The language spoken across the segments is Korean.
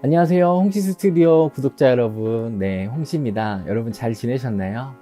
안녕하세요. 홍시 스튜디오 구독자 여러분. 네, 홍시입니다. 여러분 잘 지내셨나요?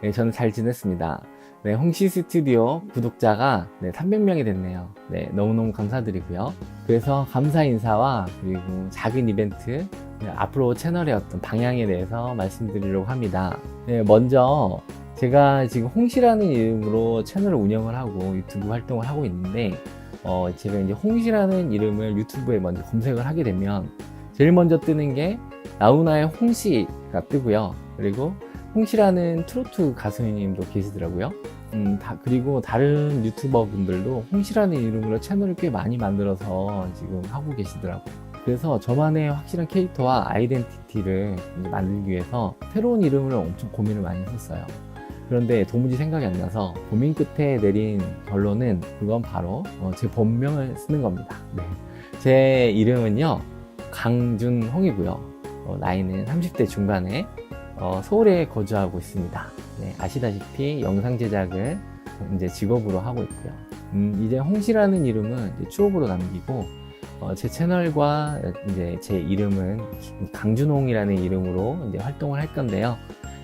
네, 저는 잘 지냈습니다. 네, 홍시 스튜디오 구독자가 네, 300명이 됐네요. 네, 너무너무 감사드리고요. 그래서 감사 인사와 그리고 작은 이벤트, 네, 앞으로 채널의 어떤 방향에 대해서 말씀드리려고 합니다. 네, 먼저 제가 지금 홍시라는 이름으로 채널을 운영을 하고 유튜브 활동을 하고 있는데 어, 제가 이제 홍시라는 이름을 유튜브에 먼저 검색을 하게 되면 제일 먼저 뜨는 게 나훈아의 홍시가 뜨고요. 그리고 홍시라는 트로트 가수님도 계시더라고요. 음, 다, 그리고 다른 유튜버 분들도 홍시라는 이름으로 채널을 꽤 많이 만들어서 지금 하고 계시더라고요. 그래서 저만의 확실한 캐릭터와 아이덴티티를 만들기 위해서 새로운 이름을 엄청 고민을 많이 했었어요. 그런데 도무지 생각이 안 나서 고민 끝에 내린 결론은 그건 바로 어, 제 본명을 쓰는 겁니다. 네. 제 이름은요 강준홍이고요. 어, 나이는 30대 중반에 어, 서울에 거주하고 있습니다. 네, 아시다시피 영상 제작을 이제 직업으로 하고 있고요. 음, 이제 홍시라는 이름은 추억으로 남기고 어, 제 채널과 이제 제 이름은 강준홍이라는 이름으로 이제 활동을 할 건데요.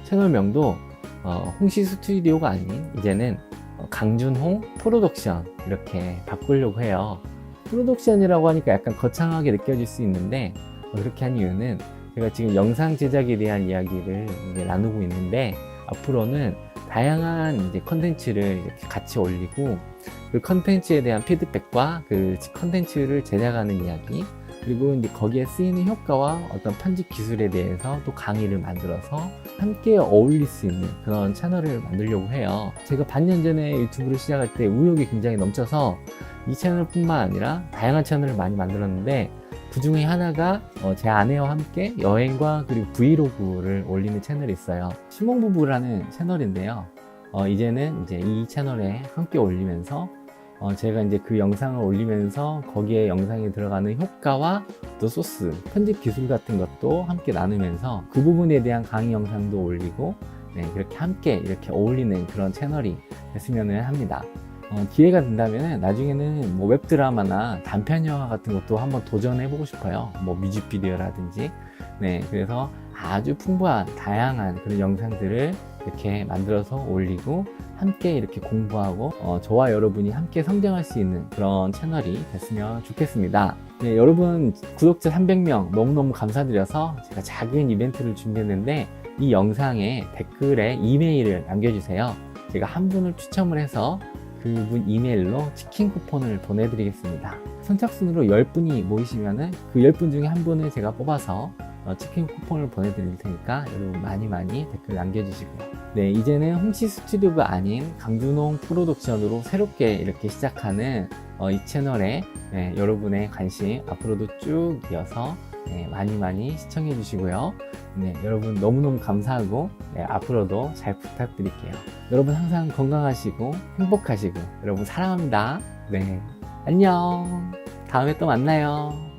채널명도 어, 홍시 스튜디오가 아닌 이제는 어, 강준홍 프로덕션 이렇게 바꾸려고 해요. 프로덕션이라고 하니까 약간 거창하게 느껴질 수 있는데 어, 그렇게 한 이유는 제가 지금 영상 제작에 대한 이야기를 나누고 있는데 앞으로는 다양한 이제 컨텐츠를 이렇게 같이 올리고 그 컨텐츠에 대한 피드백과 그 컨텐츠를 제작하는 이야기 그리고 이제 거기에 쓰이는 효과와 어떤 편집 기술에 대해서 또 강의를 만들어서 함께 어울릴 수 있는 그런 채널을 만들려고 해요. 제가 반년 전에 유튜브를 시작할 때 의욕이 굉장히 넘쳐서 이 채널뿐만 아니라 다양한 채널을 많이 만들었는데 그 중에 하나가 어, 제 아내와 함께 여행과 그리고 브이로그를 올리는 채널이 있어요. 시몽부부라는 채널인데요. 어, 이제는 이제 이 채널에 함께 올리면서 어, 제가 이제 그 영상을 올리면서 거기에 영상에 들어가는 효과와 또 소스, 편집 기술 같은 것도 함께 나누면서 그 부분에 대한 강의 영상도 올리고 네, 그렇게 함께 이렇게 어울리는 그런 채널이 됐으면 합니다. 어, 기회가 된다면 나중에는 뭐 웹드라마나 단편 영화 같은 것도 한번 도전해보고 싶어요. 뭐 뮤직비디오라든지. 네, 그래서 아주 풍부한 다양한 그런 영상들을 이렇게 만들어서 올리고 함께 이렇게 공부하고 어, 저와 여러분이 함께 성장할 수 있는 그런 채널이 됐으면 좋겠습니다. 네, 여러분 구독자 300명 너무너무 감사드려서 제가 작은 이벤트를 준비했는데 이 영상에 댓글에 이메일을 남겨주세요. 제가 한 분을 추첨을 해서 그분 이메일로 치킨 쿠폰을 보내드리겠습니다. 선착순으로 10분이 모이시면은 그 10분 중에 한 분을 제가 뽑아서 어, 치킨 쿠폰을 보내드릴 테니까 여러분 많이 많이 댓글 남겨주시고요. 네, 이제는 홍시 스튜디오가 아닌 강준홍 프로덕션으로 새롭게 이렇게 시작하는 어, 이 채널에 네, 여러분의 관심 앞으로도 쭉 이어서 네, 많이 많이 시청해 주시고요. 네, 여러분 너무너무 감사하고 네, 앞으로도 잘 부탁드릴게요. 여러분 항상 건강하시고 행복하시고 여러분 사랑합니다. 네, 안녕. 다음에 또 만나요.